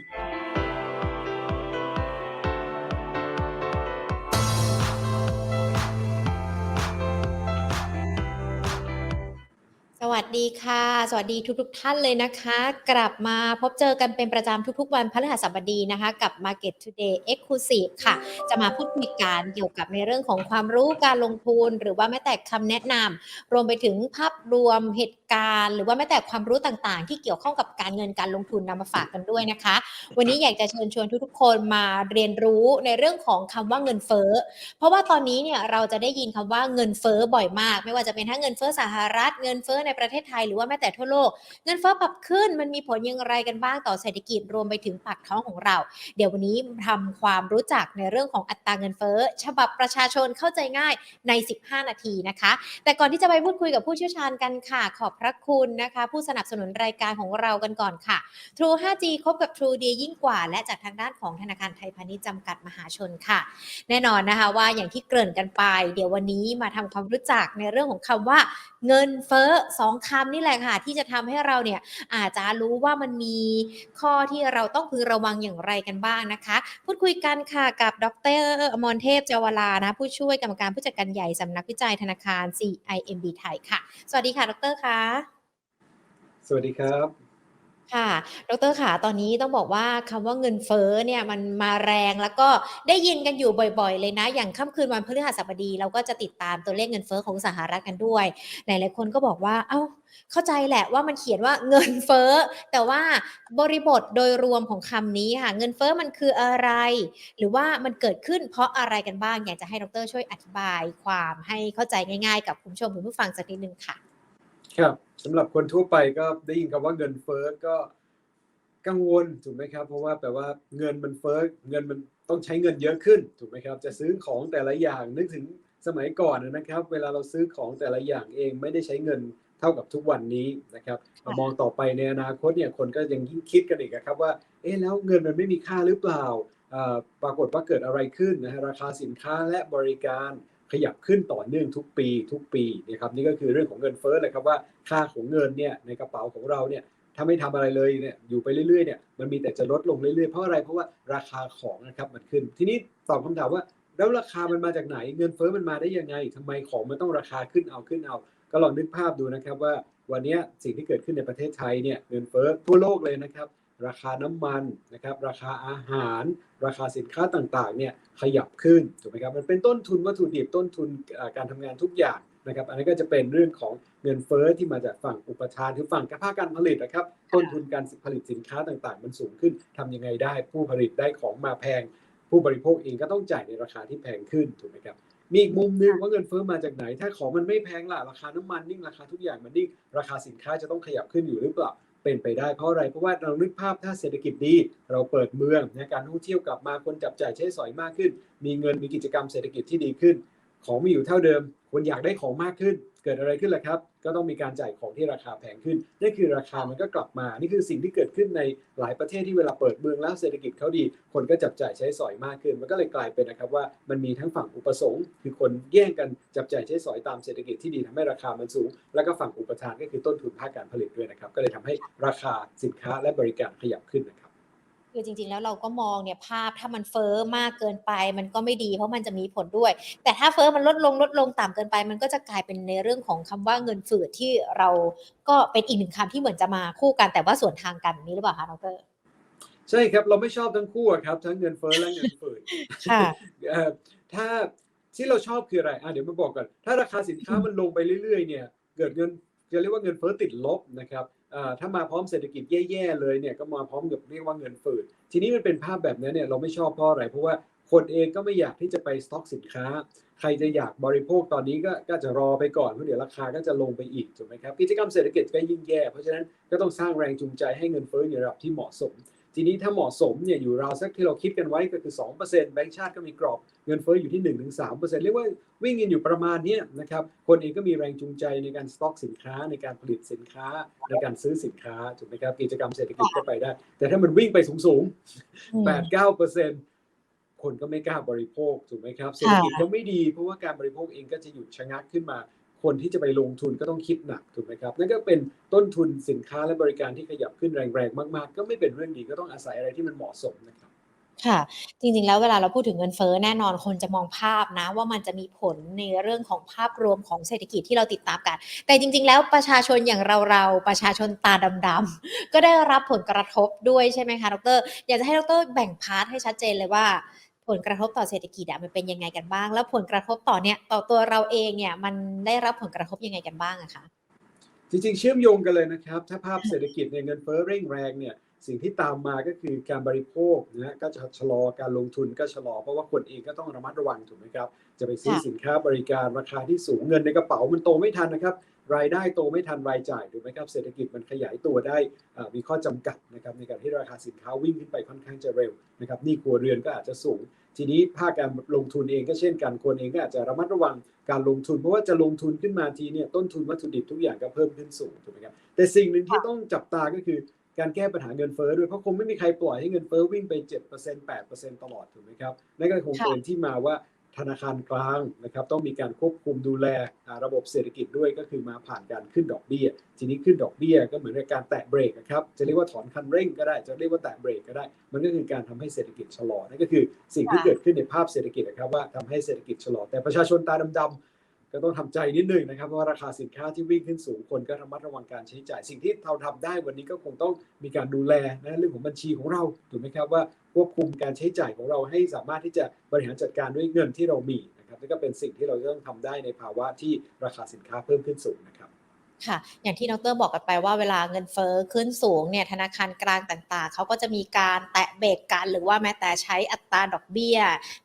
ส วัสดีค่ะ สวัสดีทุกๆท่านเลยนะคะ กลับมาพบเจอกันเป็นประจำทุกๆ วันพฤหัสบดีนะคะ กับ Market Today Exclusive ค่ะ จะมาพูดคุยกันเกี่ยวกับในเรื่องของความรู้การลงทุน หรือว่าแม้แต่คำแนะนำรวมไปถึงภาพรวมเหตุการณ์ หรือว่าแม้แต่ความรู้ต่างๆ ที่เกี่ยวข้องกับการเงินการลงทุนนำมาฝากกันด้วยนะคะ วันนี้อยากจะเชิญชวนทุกๆ คนมาเรียนรู้ในเรื่องของคำว่าเงินเฟ้อ เพราะว่าตอนนี้เนี่ยเราจะได้ยินคำว่าเงินเฟ้อบ่อยมาก ไม่ว่าจะเป็นทั้งเงินเฟ้อสหรัฐเงินเฟ้อในประเทศไทยหรือว่าแม้แต่ทั่วโลก เงินเฟ้อปรับขึ้นมันมีผลอย่างไรกันบ้างต่อเศรษฐกิจรวมไปถึงปากท้องของเรา เดี๋ยววันนี้ทำความรู้จักในเรื่องของอัตราเงินเฟ้อฉบับประชาชนเข้าใจง่ายใน 15 นาทีนะคะ แต่ก่อนที่จะไปพูดคุยกับผู้เชี่ยวชาญกันค่ะ ขอบพระคุณนะคะ ผู้สนับสนุนรายการของเรากันก่อนค่ะ True 5G คบกับ True ดียิ่งกว่า และจากทางด้านของธนาคารไทยพาณิชย์จำกัดมหาชนค่ะ แน่นอนนะคะว่าอย่างที่เกริ่นกันไป เดี๋ยววันนี้มาทำความรู้จักในเรื่องของคำว่าเงินเฟ้อสองคำนี่แหละค่ะ ที่จะทำให้เราเนี่ยอาจจะรู้ว่ามันมีข้อที่เราต้องพึงระวังอย่างไรกันบ้างนะคะ พูดคุยกันค่ะกับดรอมรเทพเจวลานะ ผู้ช่วยกรรมการผู้จัดการใหญ่สำนักวิจัยธนาคาร CIMB ไทยค่ะ สวัสดีค่ะ ดรคะสวัสดีครับ ค่ะ ดรค่ะตอนนี้ต้องบอกว่าคำว่าเงินเฟ้อเนี่ยมันมาแรงแล้วก็ได้ยินกันอยู่บ่อยๆ เลยนะ อย่างค่ำคืนวันพฤหัสบดี เราก็จะติดตามตัวเลขเงินเฟ้อของสหรัฐกันด้วย หลายๆคนก็บอกว่า เอ้า เข้าใจแหละว่ามันเขียนว่าเงินเฟ้อ แต่ว่าบริบทโดยรวมของคำนี้ค่ะ เงินเฟ้อมันคืออะไร หรือว่ามันเกิดขึ้นเพราะอะไรกันบ้าง อยากจะให้ดรช่วยอธิบายความให้เข้าใจง่ายๆ กับคุณผู้ชมคุณผู้ฟังสักนิดนึงค่ะ ครับสำหรับคนทั่วไปก็ได้ยินคำว่าเงินเฟ้อก็กังวลถูกไหมครับ เพราะว่าแปลว่าเงินมันเฟ้อเงินมันต้องใช้เงินเยอะขึ้นถูกไหมครับ จะซื้อของแต่ละอย่างนึกถึงสมัยก่อนนะครับ เวลาเราซื้อของแต่ละอย่างเองไม่ได้ใช้เงินเท่ากับทุกวันนี้นะครับค่ะมองต่อไปในอนาคตเนี่ยคนก็ยังยิ่งคิดกันอีกอะครับว่าเอ๊ะแล้วเงินมันไม่มีค่าหรือเปล่าอ่าปรากฏว่าเกิดอะไรขึ้นนะฮะราคาสินค้าและบริการ ขยับขึ้นต่อเนื่องทุกปี ทุกปีนะครับนี่ก็คือเรื่องของเงินเฟ้อเลยครับว่าค่าของเงินเนี่ยในกระเป๋าของเราเนี่ยถ้าไม่ทำอะไรเลยเนี่ยอยู่ไปเรื่อยๆเนี่ยมันมีแต่จะลดลงเรื่อยๆเพราะอะไรเพราะว่าราคาของนะครับมันขึ้น ทีนี้ตอบคำถามว่า แล้วราคามันมาจากไหน เงินเฟ้อมันมาได้ยังไงทำไมของมันต้องราคาขึ้นเอาขึ้นเอา ก็ลองนึกภาพดูนะครับว่าวันนี้สิ่งที่เกิดขึ้นในประเทศไทยเนี่ยเงินเฟ้อทั่วโลกเลยนะครับ ราคาน้ำมันนะครับราคาอาหาร ราคาสินค้าต่างๆเนี่ยขยับขึ้นถูกไหมครับมันเป็นต้นทุนวัตถุดิบต้นทุนการทำงานทุกอย่างนะครับอันนี้ก็จะเป็นเรื่องของเงินเฟ้อที่มาจากฝั่งอุปทานคือฝั่งกระภาคการผลิตนะครับต้นทุนการผลิตสินค้าต่างๆ มันสูงขึ้นทำยังไงได้ ผู้ผลิตได้ของมาแพง ผู้บริโภคเองก็ต้องจ่ายในราคาที่แพงขึ้นถูกไหมครับมีอีกมุมหนึงว่าเงินเฟ้อมาจากไหน ถ้าของมันไม่แพงล่ะ ราคาน้ำมันนิ่ง ราคาทุกอย่างมันนิ่ง ราคาสินค้าจะต้องขยับขึ้นอยู่หรือเปล่า เป็นไปได้เพราะอะไรเพราะว่าเรานึกภาพถ้าเศรษฐกิจดี เราเปิดเมืองนะการท่องเที่ยวกลับมาคนจับจ่ายใช้สอยมากขึ้น มีเงินมีกิจกรรมเศรษฐกิจที่ดีขึ้น ของมีอยู่เท่าเดิม คนอยากได้ของมากขึ้น เกิดอะไรขึ้นล่ะครับ ก็ต้องมีการจ่ายของที่ราคาแพงขึ้นนั่คือราคามันก็กลับมา นี่คือสิ่งที่เกิดขึ้นในหลายประเทศที่เวลาเปิดเมืองแล้วเศรษฐกิจเขาดี คนก็จับจ่ายใช้สอยมากขึ้น มันก็เลยกลายเป็นนะครับว่ามันมีทั้งฝั่งอุปสงค์คือคนแย่งกันจับจ่ายใช้สอยตามเศรษฐกิจที่ดีทำให้ราคามันสูง แล้วก็ฝั่งอุปทานก็คือต้นทุนภาคการผลิตด้วยนะครับ ก็เลยทำให้ราคาสินค้าและบริการขยับขึ้นนะครับ คือจริงๆ แล้วเราก็มองเนี่ยภาพถ้ามันเฟ้อมากเกินไป มันก็ไม่ดีเพราะมันจะมีผลด้วย แต่ถ้าเฟ้อมันลดลงลดลงต่ำเกินไป มันก็จะกลายเป็นในเรื่องของคำว่าเงินฝืดที่เราก็เป็นอีกหนึ่งคำที่เหมือนจะมาคู่กันแต่ว่าส่วนทางกันนี้หรือเปล่าคะดรใช่ครับเราไม่ชอบทั้งคู่ครับ ทั้งเงินเฟ้อและเงินฝืดค่อ่อถ้าที่เราชอบคืออะไรอะเดี๋ยวมาบอกกันถ้าราคาสินค้ามันลงไปเรื่อยๆเนี่ย เกิดเงินจะเรียกว่าเงินเฟ้อติดลบนะครับ ถ้ามาพร้อมเศรษฐกิจแย่ๆเลยเนี่ยก็มาพร้อมกับเรียกว่าเงินฝืดทีนี้มันเป็นภาพแบบนี้เนี่ยเราไม่ชอบเพราะอะไรเพราะว่าคนเองก็ไม่อยากที่จะไปสต็อกสินค้า ใครจะอยากบริโภคตอนนี้ก็ก็จะรอไปก่อนเพราะเดี๋ยวราคาก็จะลงไปอีกถูกไหมครับกิจกรรมเศรษฐกิจก็ยิ่งแย่ เพราะฉะนั้นก็ต้องสร้างแรงจูงใจให้เงินเฟ้ออยู่ในระดับที่เหมาะสม ทีนี้ถ้าเหมาะสมเนี่ยอยู่ราวสักที่เราคิดกันไว้ก็คือ2%แบงก์ชาติก็มีกรอบเงินเฟ้ออยู่ที่ 1-3%เรียกว่าวิ่งกันอยู่ประมาณเนี้ยนะครับคนเองก็มีแรงจูงใจในการสต็อกสินค้าในการผลิตสินค้าในการซื้อสินค้าถูกไหมครับกิจกรรมเศรษฐกิจก็ไปได้ แต่ถ้ามันวิ่งไปสูงๆ8-9%คนก็ไม่กล้าบริโภคถูกไหมครับเศรษฐกิจยังไม่ดีเพราะว่าการบริโภคเองก็จะหยุดชะงักขึ้นมา คนที่จะไปลงทุนก็ต้องคิดหนักถูกไหมครับนั่นก็เป็นต้นทุนสินค้าและบริการที่ขยับขึ้นแรงๆมาก ๆ ก็ไม่เป็นเรื่องดีก็ต้องอาศัยอะไรที่มันเหมาะสมนะครับค่ะ จริงๆ แล้วเวลาเราพูดถึงเงินเฟ้อแน่นอนคนจะมองภาพนะ ว่ามันจะมีผลในเรื่องของภาพรวมของเศรษฐกิจที่เราติดตามกัน แต่จริง ๆ แล้วประชาชนอย่างเราๆ ประชาชนตาดำๆก็ได้รับผลกระทบด้วยใช่ไหมคะดร อยากจะให้ดรแบ่งพาร์ทให้ชัดเจนเลยว่า ผลกระทบต่อเศรษฐกิจอะมันเป็นยังไงกันบ้าง แล้วผลกระทบต่อเนี่ยต่อตัวเราเองเนี่ยมันได้รับผลกระทบยังไงกันบ้างอะคะจริงๆ เชื่อมโยงกันเลยนะครับ ถ้าภาพเศรษฐกิจเนี่ยเงินเฟ้อเร่งแรงเนี่ยสิ่งที่ตามมาก็คือการบริโภคนะก็จะชะลอการลงทุนก็ชะลอ เพราะว่าคนเองก็ต้องระมัดระวังถูกไหมครับ จะไปซื้อสินค้าบริการราคาที่สูงเงินในกระเป๋ามันโตไม่ทันนะครับ รายได้โตไม่ทันรายจ่ายถูกไหมครับเศรษฐกิจมันขยายตัวได้อ่ามีข้อจำกัดนะครับในการที่ราคาสินค้าวิ่งขึ้นไปค่อนข้างจะเร็วนะครับหนี่ครัวเรือนก็อาจจะสูง ทีนี้ภาคการลงทุนเองก็เช่นกันคนเองก็อาจจะระมัดระวังการลงทุน เพราะว่าจะลงทุนขึ้นมาทีเนี่ยต้นทุนวัตถุดิบทุกอย่างก็เพิ่มขึ้นสูงถูกไหมครับแต่สิ่งหนึ่งที่ต้องจับตาก็คือการแก้ปัญหาเงินเฟ้อด้วยเพราะคงไม่มีใครปล่อยให้เงินเฟ้อวิ่งไป 7% 8%ตลอดถูกไหมครับนั่นก็คงค่ะเป็นที่มาว่า ธนาคารกลางนะครับต้องมีการควบคุมดูแลระบบเศรษฐกิจด้วยก็คือมาผ่านการขึ้นดอกเบี้ย ทีนี้ขึ้นดอกเบี้ยก็เหมือนกับการแตะเบรกอะครับจะเรียกว่าถอนคันเร่งก็ได้ จะเรียกว่าแตะเบรกก็ได้ มันก็คือการทำให้เศรษฐกิจชะลอนั่นก็คือสิ่งที่เกิดขึ้นในภาพเศรษฐกิจนะครับว่าทำให้เศรษฐกิจชะลอแต่ประชาชนตาดำๆ ก็ต้องทำใจนิดนึงนะครับว่าราคาสินค้าที่วิ่งขึ้นสูงคนก็ระมัดระวังการใช้จ่าย สิ่งที่เราทำได้วันนี้ก็คงต้องมีการดูแลนะเรื่องของบัญชีของเราถูกไหมครับว่าควบคุมการใช้จ่ายของเราให้สามารถที่จะบริหารจัดการด้วยเงินที่เรามีนะครับนี่ก็เป็นสิ่งที่เราต้องทำได้ในภาวะที่ราคาสินค้าเพิ่มขึ้นสูงนะครับ ค่ะ อย่างที่ดรบอกกันไปว่าเวลาเงินเฟ้อขึ้นสูงเนี่ยธนาคารกลางต่างๆ เขาก็จะมีการแตะเบรกกัน หรือว่าแม้แต่ใช้อัตราดอกเบี้ย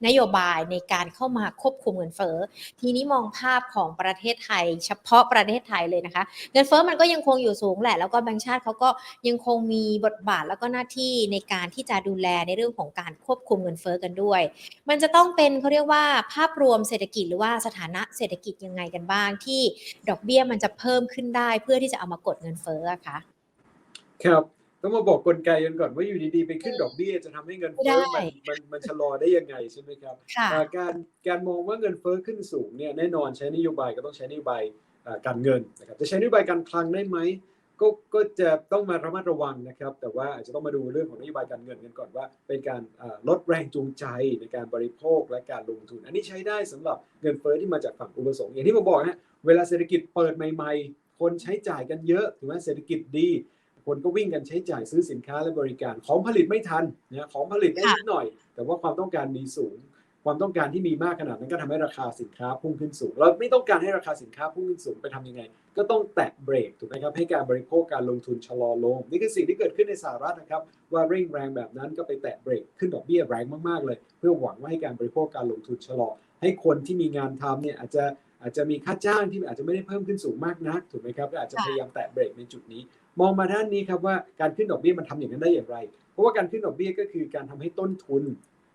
นโยบายในการเข้ามาควบคุมเงินเฟ้อ ทีนี้มองภาพของประเทศไทย เฉพาะประเทศไทยเลยนะคะ เงินเฟ้อมันก็ยังคงอยู่สูงแหละ แล้วก็แบงก์ชาติเขาก็ยังคงมีบทบาทแล้วก็หน้าที่ในการที่จะดูแลในเรื่องของการควบคุมเงินเฟ้อกันด้วย มันจะต้องเป็นเขาเรียกว่าภาพรวมเศรษฐกิจหรือว่าสถานะเศรษฐกิจยังไงกันบ้างที่ดอกเบี้ยมันจะเพิ่มขึ้นได้ เพื่อที่จะเอามากดเงินเฟ้ออะคะครับต้องมาบอกกลไกกันก่อนว่าอยู่ดีๆไปขึ้นดอกเบี้ยจะทำให้เงินเฟ้อไม่มันได้มันมันชะลอได้ยังไงใช่ไหมครับค่ะอ่าการการมองว่าเงินเฟ้อขึ้นสูงเนี่ยแน่นอนใช้นโยบายก็ต้องใช้นโยบายอ่าการเงินนะครับจะใช้นโยบายการคลังได้ไหมก็ก็จะต้องมาระมัดระวังนะครับ แต่ว่าอาจจะต้องมาดูเรื่องของนโยบายการเงินกันก่อนว่า เป็นการอ่าลดแรงจูงใจในการบริโภคและการลงทุน อันนี้ใช้ได้สำหรับเงินเฟ้อที่มาจากฝั่งอุปสงค์อย่างที่ผมบอกนะเวลาเศรษฐกิจเปิดใหม่ๆ คนใช้จ่ายกันเยอะถือว่าเศรษฐกิจดี คนก็วิ่งกันใช้จ่ายซื้อสินค้าและบริการ ของผลิตไม่ทันนะของผลิตได้ค่ะนิดหน่อย แต่ว่าความต้องการมีสูง ความต้องการที่มีมากขนาดนั้นก็ทำให้ราคาสินค้าพุ่งขึ้นสูง เราไม่ต้องการให้ราคาสินค้าพุ่งขึ้นสูงไปทำยังไง ก็ต้องแตะเบรกถูกไหมครับให้การบริโภคการลงทุนชะลอลงนี่คือสิ่งที่เกิดขึ้นในสหรัฐนะครับ ว่าเร่งแรงแบบนั้นก็ไปแตะเบรกขึ้นดอกเบี้ยแรงมากๆเลย เพื่อหวังว่าให้การบริโภคการลงทุนชะลอให้คนที่มีงานทำเนี่ยอาจจะ อาจจะมีค่าจ้างที่อาจจะไม่ได้เพิ่มขึ้นสูงมากนักถูกไหมครับก็อาจจะพยายามแตะเบรกในจุดนี้ มองมาด้านนี้ครับว่าการขึ้นดอกเบี้ยมันทำอย่างนั้นได้อย่างไร เพราะว่าการขึ้นดอกเบี้ยก็คือการทำให้ต้นทุน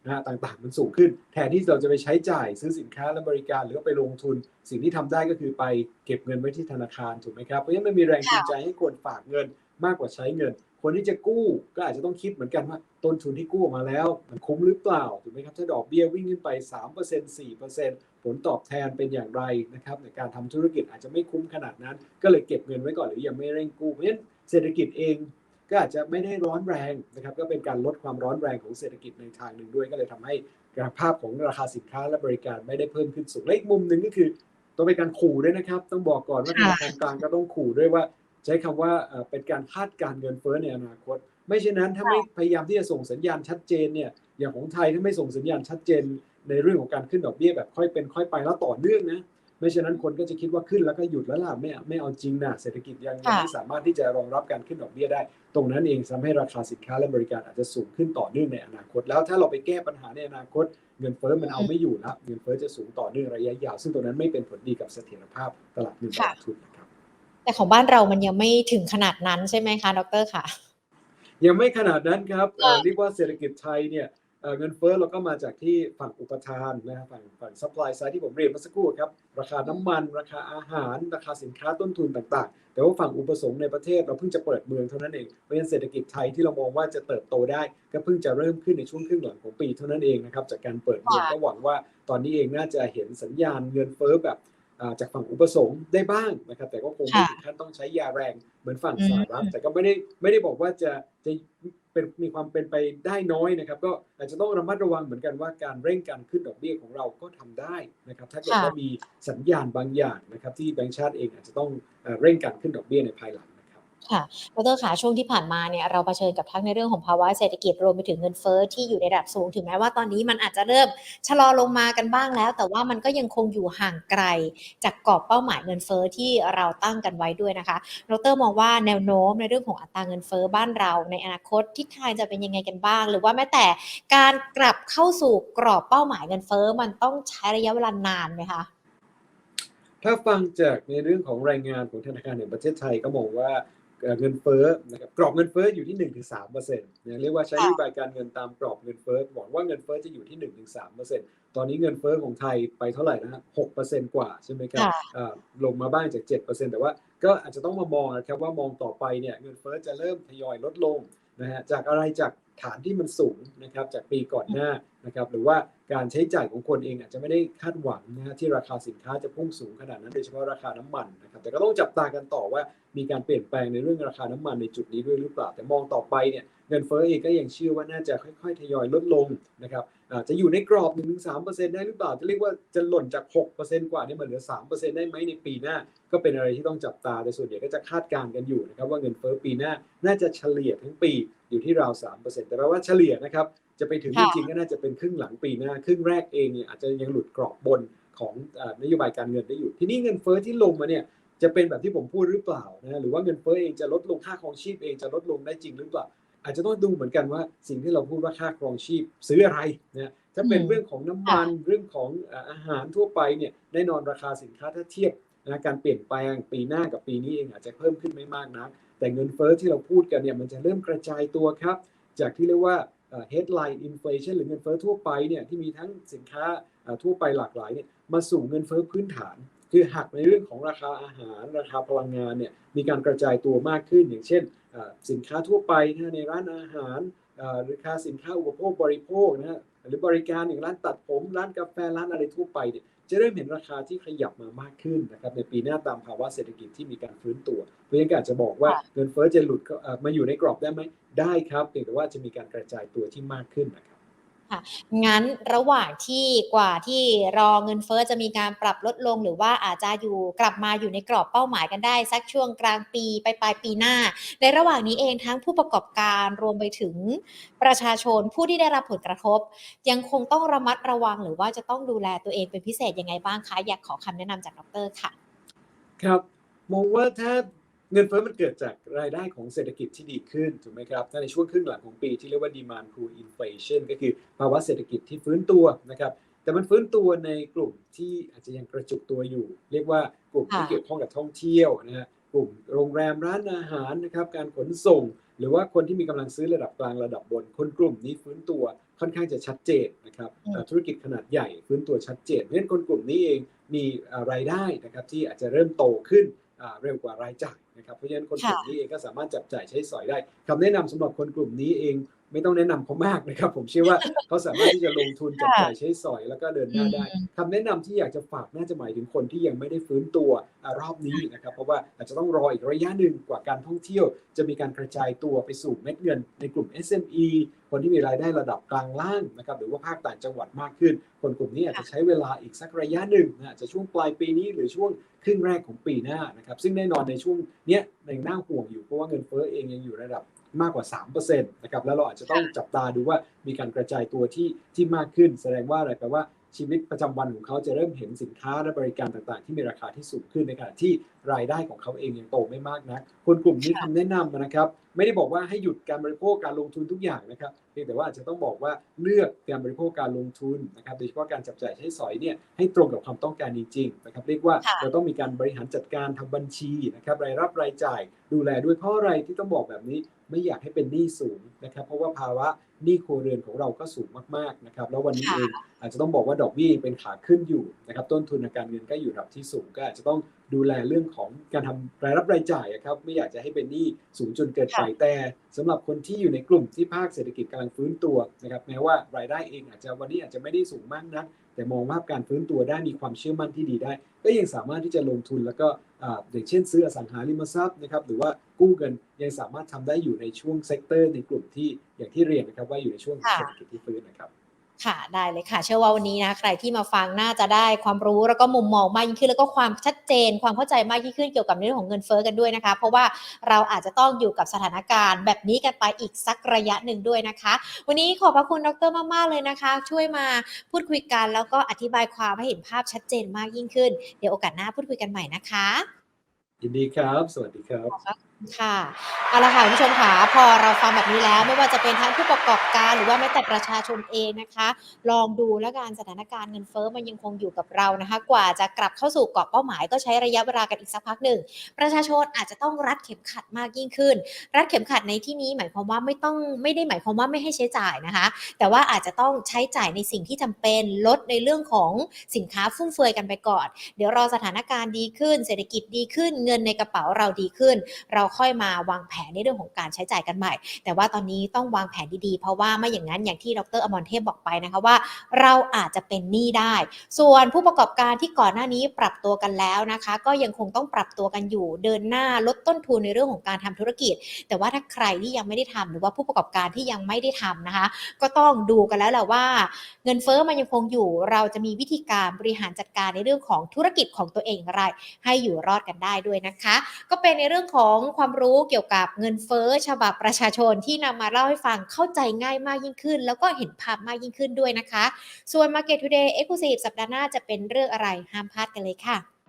นะฮะต่างๆ มันสูงขึ้น แทนที่เราจะไปใช้จ่ายซื้อสินค้าและบริการ หรือไปลงทุน สิ่งที่ทำได้ก็คือไปเก็บเงินไว้ที่ธนาคารถูกไหมครับเพราะฉะนั้นมันมีแรงจูงใจให้คนฝากเงินมากกว่าใช้เงิน คนที่จะกู้ก็อาจจะต้องคิดเหมือนกันว่าต้นทุนที่กู้มาแล้ว มันคุ้มหรือเปล่าถูกไหมครับถ้าดอกเบี้ยวิ่งขึ้นไป 3% 4%ผลตอบแทนเป็นอย่างไรนะครับในการทำธุรกิจอาจจะไม่คุ้มขนาดนั้น ก็เลยเก็บเงินไว้ก่อนหรือยังไม่เร่งกู้เพราะฉะนั้นเศรษฐกิจเองก็อาจจะไม่ได้ร้อนแรงนะครับก็เป็นการลดความร้อนแรงของเศรษฐกิจในทางหนึ่งด้วย ก็เลยทำให้ภาพของราคาสินค้าและบริการไม่ได้เพิ่มขึ้นสูงและอีกมุมหนึ่งก็คือต้องเป็นการขู่ด้วยนะครับ ต้องบอกก่อนว่าธนาคารกลางก็ต้องขู่ด้วยว่า ใช้คำว่าเอ่อเป็นการคาดการณ์เงินเฟ้อในอนาคต ไม่เช่นนั้นถ้าไม่พยายามที่จะส่งสัญญาณชัดเจนเนี่ยอย่างของไทยถ้าไม่ส่งสัญญาณชัดเจน ในเรื่องของการขึ้นดอกเบี้ยแบบค่อยเป็นค่อยไปแล้วต่อเนื่องนะไม่เช่นนั้นคนก็จะคิดว่าขึ้นแล้วก็หยุดแล้วล่ะไม่ไม่เอาจริงนะเศรษฐกิจยังยังค่ะไม่สามารถที่จะรองรับการขึ้นดอกเบี้ยได้ ตรงนั้นเองทำให้ราคาสินค้าและบริการอาจจะสูงขึ้นต่อเนื่องในอนาคต แล้วถ้าเราไปแก้ปัญหาในอนาคต เงินเฟ้อมันเอาไม่อยู่แล้วเงินเฟ้อจะสูงต่อเนื่องระยะยาว ซึ่งตรงนั้นไม่เป็นผลดีกับเสถียรภาพตลาดเงินตลาดทุนนะครับ แต่ของบ้านเรามันยังไม่ถึงขนาดนั้นใช่ไหมคะดรค่ะ ยังไม่ขนาดนั้นครับเอ่อค่ะเรียกว่าเศรษฐกิจไทยเนี่ยเอ่อเงินเฟ้อเราก็มาจากที่ฝั่งอุปทานนะฮะฝั่งฝั่งซัพพลายไซด์ที่ผมเรียนเมื่อสักครู่ครับราคาน้ำมัน ราคาอาหาร ราคาสินค้าต้นทุนต่างๆ แต่ว่าฝั่งอุปสงค์ในประเทศเราเพิ่งจะเปิดเมืองเท่านั้นเองเพราะฉะนั้นเศรษฐกิจไทยที่เรามองว่าจะเติบโตได้ ก็เพิ่งจะเริ่มขึ้นในช่วงครึ่งหลังของปีเท่านั้นเองนะครับจากการเปิดเมืองค่ะก็หวังว่าตอนนี้เองน่าจะเห็นสัญญาณเงินเฟ้อแบบอ่า จากฝั่งอุปสงค์ได้บ้างนะครับ แต่ก็คงไม่ค่ะถึงขั้นต้องใช้ยาแรงเหมือนฝั่งอืมสหรัฐแต่ก็ไม่ได้ไม่ได้บอกว่าจะจะเป็นมีความเป็นไปได้น้อยนะครับ ก็อาจจะต้องระมัดระวังเหมือนกันว่าการเร่งการขึ้นดอกเบี้ยของเราก็ทำได้นะครับ ถ้าเกิดค่ะว่ามีสัญญาณบางอย่างนะครับ ที่แบงก์ชาติเองอาจจะต้องเอ่อเร่งการขึ้นดอกเบี้ยในภายหลังนะ ค่ะดรขาช่วงที่ผ่านมาเนี่ยเราเผชิญกับทั้งในเรื่องของภาวะเศรษฐกิจรวมไปถึงเงินเฟ้อที่อยู่ในระดับสูงถึงแม้ว่าตอนนี้มันอาจจะเริ่มชะลอลงมากันบ้างแล้ว แต่ว่ามันก็ยังคงอยู่ห่างไกล จากกรอบเป้าหมายเงินเฟ้อที่เราตั้งกันไว้ด้วยนะคะดรมองว่าแนวโน้มในเรื่องของอัตราเงินเฟ้อบ้านเรา ในอนาคตทิศทางจะเป็นยังไงกันบ้าง หรือว่าแม้แต่การกลับเข้าสู่กรอบเป้าหมายเงินเฟ้อมันต้องใช้ระยะเวลานานไหมคะถ้าฟังจากในเรื่องของรายงานของธนาคารแห่งประเทศไทยก็มองว่า เอ่อเงินเฟ้อนะครับกรอบเงินเฟ้ออยู่ที่1-3%เปอร์เซ็นต์เรียกว่าใช้นค่ะโยบายการเงินตามกรอบเงินเฟ้อหวังว่าเงินเฟ้อจะอยู่ที่1-3%เปอร์เซ็นต์ตอนนี้เงินเฟ้อของไทยไปเท่าไหร่นะฮะ6%เปอร์เซ็นต์กว่าใช่ไหมครับค่ะอ่าลงมาบ้างจาก7%แต่ว่าก็อาจจะต้องมามองนะครับว่ามองต่อไปเนี่ยเงินเฟ้อจะเริ่มทยอยลดลงนะฮะจากอะไรจาก ฐานที่มันสูงนะครับจากปีก่อนหน้านะครับหรือว่าการใช้จ่ายของคนเองอาจจะไม่ได้คาดหวังนะฮะที่ราคาสินค้าจะพุ่งสูงขนาดนั้นโดยเฉพาะราคาน้ำมันนะครับแต่ก็ต้องจับตากันต่อว่ามีการเปลี่ยนแปลงในเรื่องราคาน้ำมันในจุดนี้ด้วยหรือเปล่าแต่มองต่อไปเนี่ย เงินเฟ้อเองก็ยังเชื่อว่าน่าจะค่อยๆ ทยอยลดลงนะครับอ่าจะอยู่ในกรอบ 1-3%ได้หรือเปล่า จะเรียกว่าจะหล่นจาก 6%กว่าเนี่ยมาเหลือ 3%ได้ไหมในปีหน้า ก็เป็นอะไรที่ต้องจับตาแต่ส่วนใหญ่ก็จะคาดการณ์กันอยู่นะครับว่าเงินเฟ้อปีหน้าน่าจะเฉลี่ยทั้งปีอยู่ที่ราว 3%แต่แปลว่าเฉลี่ยนะครับจะไปถึงจค่ะริงๆก็น่าจะเป็นครึ่งหลังปีหน้า ครึ่งแรกเองเนี่ยอาจจะยังหลุดกรอบบนของอ่านโยบายการเงินได้อยู่ ทีนี้เงินเฟ้อที่ลงมาเนี่ยจะเป็นแบบที่ผมพูดหรือเปล่านะหรือว่าเงินเฟ้อเองจะลดลงค่าครองชีพเองจะลดลงได้จริงหรือเปล่า อาจจะต้องดูเหมือนกันว่าสิ่งที่เราพูดว่าค่าครองชีพซื้ออะไรนะถ้าเป็นอืมเรื่องของน้ำมันเรื่องของอ่าอาหารทั่วไปเนี่ยแน่นอนราคาสินค้าถ้าเทียบนะการเปลี่ยนแปลงปีหน้ากับปีนี้เองอาจจะเพิ่มขึ้นไม่มากนักแต่เงินเฟ้อที่เราพูดกันเนี่ยมันจะเริ่มกระจายตัวครับ จากที่เรียกว่าเอ่อ headline inflation หรือเงินเฟ้อทั่วไปเนี่ยที่มีทั้งสินค้าเอ่อทั่วไปหลากหลายเนี่ยมาสู่เงินเฟ้อพื้นฐาน คือหักในเรื่องของราคาอาหารราคาพลังงานเนี่ยมีการกระจายตัวมากขึ้น อย่างเช่นสินค้าทั่วไปนะในร้านอาหารราคาสินค้าอุปโภคบริโภคนะฮะหรือบริการอย่างร้านตัดผมร้านกาแฟร้านอะไรทั่วไปเนี่ยจะเริ่มเห็นราคาที่ขยับมามากขึ้นนะครับในปีหน้าตามภาวะเศรษฐกิจที่มีการฟื้นตัวเพราะฉะนั้นก็อาจจะบอกว่าเงินเฟ้อจะหลุดมาอยู่ในกรอบได้ไหมได้ครับเพียงแต่ว่าจะมีการกระจายตัวที่มากขึ้นนะครับ งั้นระหว่างที่กว่าที่รอเงินเฟ้อจะมีการปรับลดลง หรือว่าอาจจะอยู่กลับมาอยู่ในกรอบเป้าหมายกันได้ สักช่วงกลางปีไปปลายปีหน้า ในระหว่างนี้เองทั้งผู้ประกอบการรวมไปถึงประชาชนผู้ที่ได้รับผลกระทบ ยังคงต้องระมัดระวังหรือว่าจะต้องดูแลตัวเองเป็นพิเศษยังไงบ้างคะอยากขอคำแนะนำจากดรค่ะ ครับมองว่าถ้า เงินเฟ้อมันเกิดจากรายได้ของเศรษฐกิจที่ดีขึ้นถูกไหมครับถ้าในช่วงครึ่งหลังของปีที่เรียกว่า demand pull inflation ก็คือภาวะเศรษฐกิจที่ฟื้นตัวนะครับแต่มันฟื้นตัวในกลุ่มที่อาจจะยังกระจุกตัวอยู่ เรียกว่ากลุ่มที่ค่ะเกี่ยวข้องกับท่องเที่ยวนะฮะกลุ่มโรงแรมร้านอาหารนะครับการขนส่ง หรือว่าคนที่มีกำลังซื้อระดับกลางระดับบน คนกลุ่มนี้ฟื้นตัวค่อนข้างจะชัดเจนนะครับอืมเอ่อธุรกิจขนาดใหญ่ฟื้นตัวชัดเจนเพราะฉะนั้นคนกลุ่มนี้เองมีเอ่อรายได้นะครับที่อาจจะเริ่มโตขึ้นอ่า เร็วกว่ารายจ่ายนะครับเพราะฉะนั้นคนกลุ่มนี้เองก็สามารถจับจ่ายใช้สอยได้คำแนะนำสำหรับคนกลุ่มนี้เอง ไม่ต้องแนะนำเขามากนะครับ ผมเชื่อว่าเขาสามารถที่จะลงทุนจับจ่ายใช้สอยแล้วก็เดินหน้าได้อืมคำแนะนำที่อยากจะฝากน่าจะหมายถึงคนที่ยังไม่ได้ฟื้นตัวอ่ารอบนี้นะครับ เพราะว่าอาจจะต้องรออีกระยะหนึ่งกว่าการท่องเที่ยว จะมีการกระจายตัวไปสู่เม็ดเงิน ในกลุ่ม SME คนที่มีรายได้ระดับกลางล่างนะครับหรือว่าภาคต่างจังหวัดมากขึ้น คนกลุ่มนี้อาจจะใช้เวลาอีกสักระยะหนึ่งนะอาจจะช่วงปลายปีนี้หรือช่วงครึ่งแรกของปีหน้านะครับซึ่งแน่นอนในช่วงเนี้ยยังน่าห่วงอยู่เพราะว่าเงินเฟ้อเองยังอยู่ระดับ มากกว่า3%นะครับแล้วเราอาจจะต้องจับตาดูว่ามีการกระจายตัวที่ที่มากขึ้น แสดงว่าอะไรแปลว่าชีวิตประจำวันของเขาจะเริ่มเห็นสินค้าและบริการต่างๆ ที่มีราคาที่สูงขึ้นในขณะที่รายได้ของเขาเองยังโตไม่มากนะคนกลุ่มนี้คำแนะนำนะครับ ไม่ได้บอกว่าให้หยุดการบริโภคการลงทุนทุกอย่างนะครับเพียงแต่ว่าอาจจะต้องบอกว่าเลือกการบริโภคการลงทุนนะครับโดยเฉพาะการจับจ่ายใช้สอยเนี่ยให้ตรงกับความต้องการจริงๆนะครับเรียกว่าค่ะเราต้องมีการบริหารจัดการทำบัญชีนะครับรายรับรายจ่ายดูแลด้วยเพราะอะไรที่ต้องบอกแบบนี้ ไม่อยากให้เป็นหนี้สูงนะครับ เพราะว่าภาวะหนี้ครัวเรือนของเราก็สูงมากๆนะครับ แล้ววันนี้ค่ะเองอาจจะต้องบอกว่าดอกเบี้ยยังเป็นขาขึ้นอยู่นะครับ ต้นทุนทางการเงินก็อยู่ระดับที่สูงก็อาจจะต้องดูแลเรื่องของการทำรายรับรายจ่ายอะครับ ไม่อยากจะให้เป็นหนี้สูงจนเกินไปค่ะแต่สำหรับคนที่อยู่ในกลุ่มที่ภาคเศรษฐกิจกำลังฟื้นตัวนะครับ แม้ว่ารายได้เองอาจจะวันนี้อาจจะไม่ได้สูงมากนัก แต่มองว่าการฟื้นตัวได้มีความเชื่อมั่นที่ดีได้ ก็ยังสามารถที่จะลงทุนแล้วก็อ่าอย่างเช่นซื้ออสังหาริมทรัพย์นะครับหรือว่ากู้เงินยังสามารถทำได้อยู่ในช่วงเซกเตอร์ในกลุ่มที่อย่างที่เรียนนะครับว่าอยู่ในช่วงค่ะเศรษฐกิจที่ฟื้นนะครับ ค่ะได้เลยค่ะ เชื่อว่าวันนี้นะใครที่มาฟังน่าจะได้ความรู้แล้วก็มุมมองมากยิ่งขึ้นแล้วก็ความชัดเจน ความเข้าใจมากยิ่งขึ้นเกี่ยวกับเรื่องของเงินเฟ้อกันด้วยนะคะ เพราะว่าเราอาจจะต้องอยู่กับสถานการณ์แบบนี้กันไปอีกสักระยะหนึ่งด้วยนะคะ วันนี้ขอบพระคุณดรมากๆเลยนะคะ ช่วยมาพูดคุยกัน แล้วก็อธิบายความให้เห็นภาพชัดเจนมากยิ่งขึ้น เดี๋ยวโอกาสหน้าพูดคุยกันใหม่นะคะยินดีครับ สวัสดีครับ ค่ะเอาละค่ะคุณผู้ชมค่ะพอเราฟังแบบนี้แล้วไม่ว่าจะเป็นทั้งผู้ประกอบการหรือว่าแม้แต่ประชาชนเองนะคะ ลองดูแล้วการสถานการณ์เงินเฟ้อมันยังคงอยู่กับเรานะคะ กว่าจะกลับเข้าสู่กรอบเป้าหมายก็ใช้ระยะเวลากันอีกสักพักหนึ่ง ประชาชนอาจจะต้องรัดเข็มขัดมากยิ่งขึ้น รัดเข็มขัดในที่นี้หมายความว่าไม่ต้องไม่ได้หมายความว่าไม่ให้ใช้จ่ายนะคะ แต่ว่าอาจจะต้องใช้จ่ายในสิ่งที่จำเป็นลดในเรื่องของสินค้าฟุ่มเฟือยกันไปก่อน เดี๋ยวรอสถานการณ์ดีขึ้น เศรษฐกิจดีขึ้น เงินในกระเป๋าเราดีขึ้น เราค่อยมาวางแผนในเรื่องของการใช้จ่ายกันใหม่ แต่ว่าตอนนี้ต้องวางแผนดีๆ เพราะว่าไม่อย่างนั้นอย่างที่ดรอมรเทพบอกไปนะคะว่า เราอาจจะเป็นหนี้ได้ ส่วนผู้ประกอบการที่ก่อนหน้านี้ปรับตัวกันแล้วนะคะ ก็ยังคงต้องปรับตัวกันอยู่เดินหน้าลดต้นทุนในเรื่องของการทำธุรกิจ แต่ว่าถ้าใครที่ยังไม่ได้ทำหรือว่าผู้ประกอบการที่ยังไม่ได้ทำนะคะ ก็ต้องดูกันแล้วแหละว่า เงินเฟ้อมันยังคงอยู่ เราจะมีวิธีการบริหารจัดการในเรื่องของธุรกิจของตัวเองอย่างไร ให้อยู่รอดกันได้ด้วยนะคะ ก็เป็นในเรื่องของความรู้เกี่ยวกับเงินเฟ้อฉบับประชาชนที่นำมาเล่าให้ฟังเข้าใจง่ายมากยิ่งขึ้น แล้วก็เห็นภาพมากยิ่งขึ้นด้วยนะคะ ส่วน Market Today Exclusive สัปดาห์หน้าจะเป็นเรื่องอะไรห้ามพลาดกันเลยค่ะ